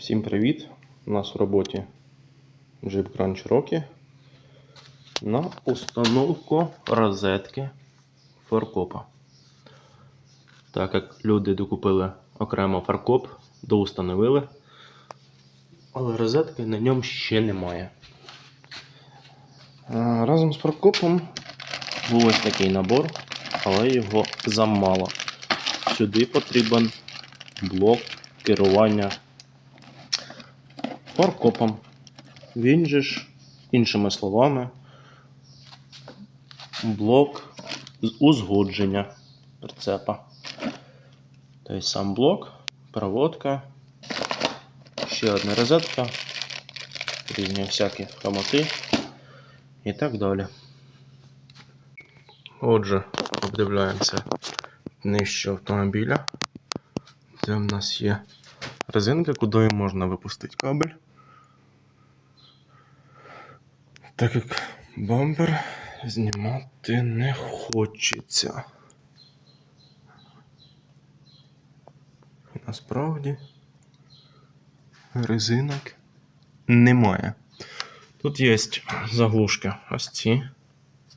Всім привіт! У нас в роботі Jeep Grand Cherokee на установку розетки фаркопа. Так як люди докупили окремо фаркоп, доустановили, але розетки на ньому ще немає. Е, Разом з фаркопом був ось такий набор, але його замало. Сюди потрібен блок керування фаркопом. Він же ж, іншими словами, блок узгодження прицепа. Тобто сам блок, проводка, ще одна розетка, різні всякі хромоти і так далі. Отже, обдивляємося нижче автомобіля, де в нас є резинка, куди можна випустити кабель. Так як бампер знімати не хочеться. Насправді резинок немає. Тут є заглушки ось ці.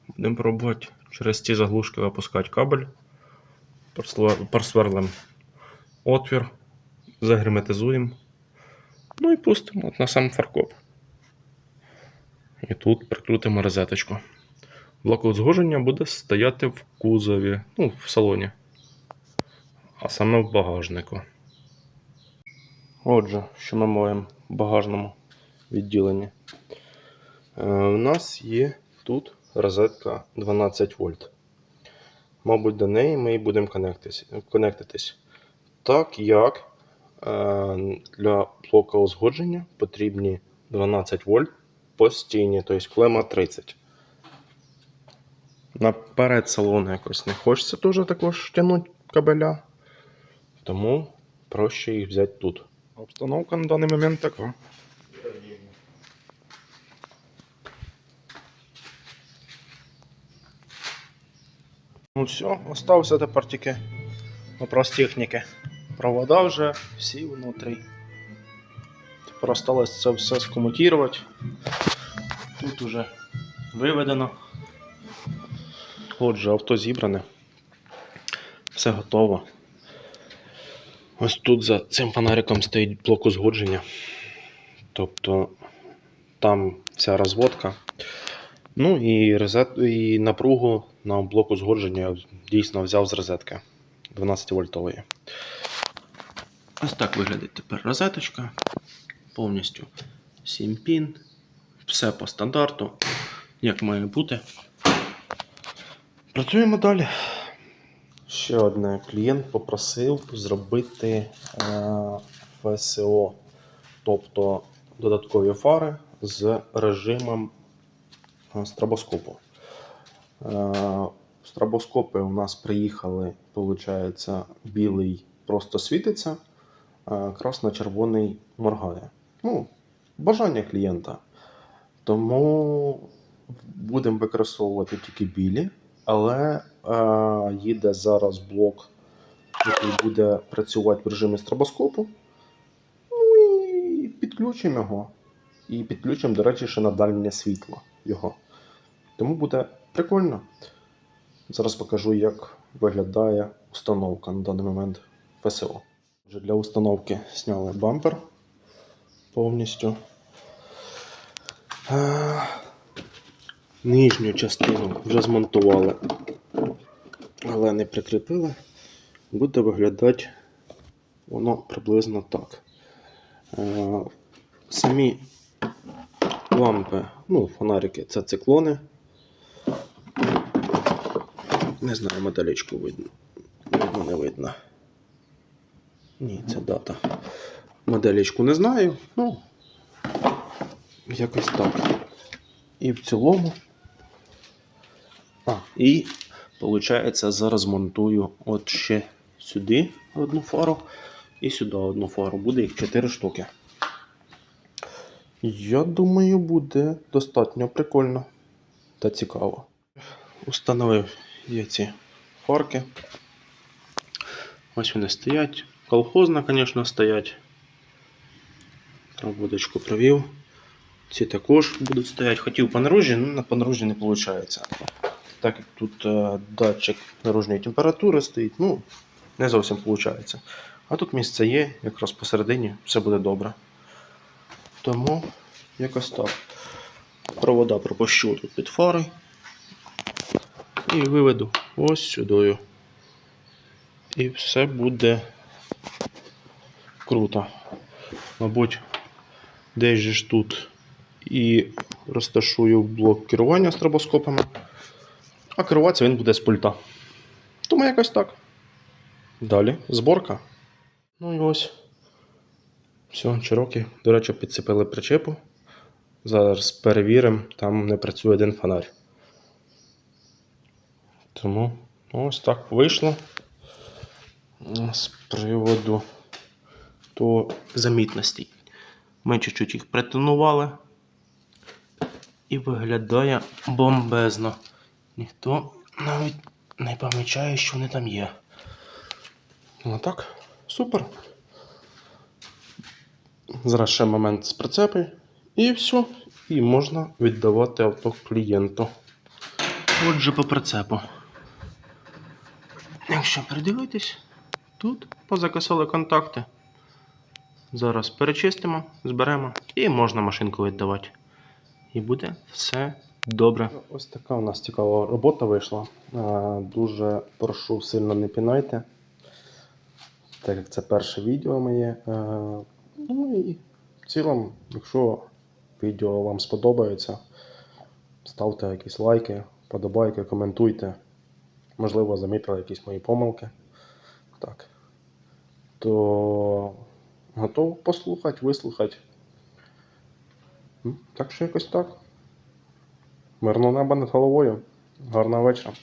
Будемо пробувати через ці заглушки випускати кабель. Просвер- Просверлимо отвір, загерметизуємо. Ну і пустимо от на сам фаркоп. І тут прикрутимо розеточку. Блок узгодження буде стояти в кузові, ну, в салоні. А саме в багажнику. Отже, що ми маємо в багажному відділенні. Е, у нас є тут розетка 12 вольт. Мабуть, до неї ми і будемо конектитись. Так як е, для блока узгодження потрібні 12 вольт постійні, тобто клема 30. Наперед салону якось не хочеться теж також тягнути кабеля. Тому проще їх взяти тут. Обстановка на даний момент така. Ну все, остався тепер тільки вопрос техніки. Провода вже всі внутрі. Тепер осталось це все скомутувати. Тут уже виведено. Отже, авто зібране. Все готово. Ось тут за цим фонариком стоїть блок узгодження.Тобто там вся розводка. Ну і розет, і напругу на блок узгодження я дійсно взяв з розетки 12 вольтової. Ось так виглядить тепер розеточка. Повністю 7 пін. Все по стандарту, як має бути. Працюємо далі. Ще одне клієнт попросив зробити е, ФСО, тобто додаткові фари з режимом е, стробоскопу. Е, Стробоскопи у нас приїхали, виходить, білий просто світиться, красно-червоний моргає. Ну, бажання клієнта. Тому будемо використовувати тільки білі, але е, їде зараз блок, який буде працювати в режимі стробоскопу. Ну і підключимо його. І підключимо, до речі, ще на дальнє світло його. Тому буде прикольно. Зараз покажу, як виглядає установка на даний момент ФСО. Вже для установки зняли бампер повністю. Е, Нижню частину вже змонтували, але не прикріпили. Буде виглядати воно приблизно так. Е, Самі лампи, ну, фонарики це циклони. Не знаю, металічку видно. Не видно. Ні, це дата. Моделічку не знаю. Ну, якось так. І в цілому. А, і, виходить, зараз монтую от ще сюди одну фару і сюди одну фару. Буде їх 4 штуки. Я думаю, буде достатньо прикольно та цікаво. Установив я ці фарки. Ось вони стоять. Колхозно, звісно, стоять. Проводочку провів. Ці також будуть стояти. Хотів по але на по наружі не виходить. Так як тут е, датчик наружної температури стоїть, ну, не зовсім виходить. А тут місце є, якраз посередині все буде добре. Тому якось так. Провода пропущу тут під фари. І виведу ось сюди. І все буде круто. Мабуть, десь же ж тут і розташую блок керування стробоскопами, а керуватися він буде з пульта. Тому якось так. Далі зборка. Ну і ось. Все, чирокі. До речі, підцепили причепу. Зараз перевіримо, там не працює один фонарь. Тому ось так вийшло. З приводу то замітності. Ми чуть-чуть їх притонували. І виглядає бомбезно. Ніхто навіть не помічає, що вони там є. Ну так, супер. Зараз ще момент з прицепи. І все. І можна віддавати авто клієнту. Отже, по прицепу. Якщо придивитись, тут позакисали контакти. Зараз перечистимо, зберемо і можна машинку віддавати. І буде все добре. Ось така у нас цікава робота вийшла. Е, Дуже прошу сильно не пінайте. Так як це перше відео моє. Е, Ну і в цілому, якщо відео вам сподобається, ставте якісь лайки, подобайки, коментуйте. Можливо, замітили якісь мої помилки. Так. То готов послухати, вислухати. Так що якось так. Мирного неба над головою. Гарного вечора.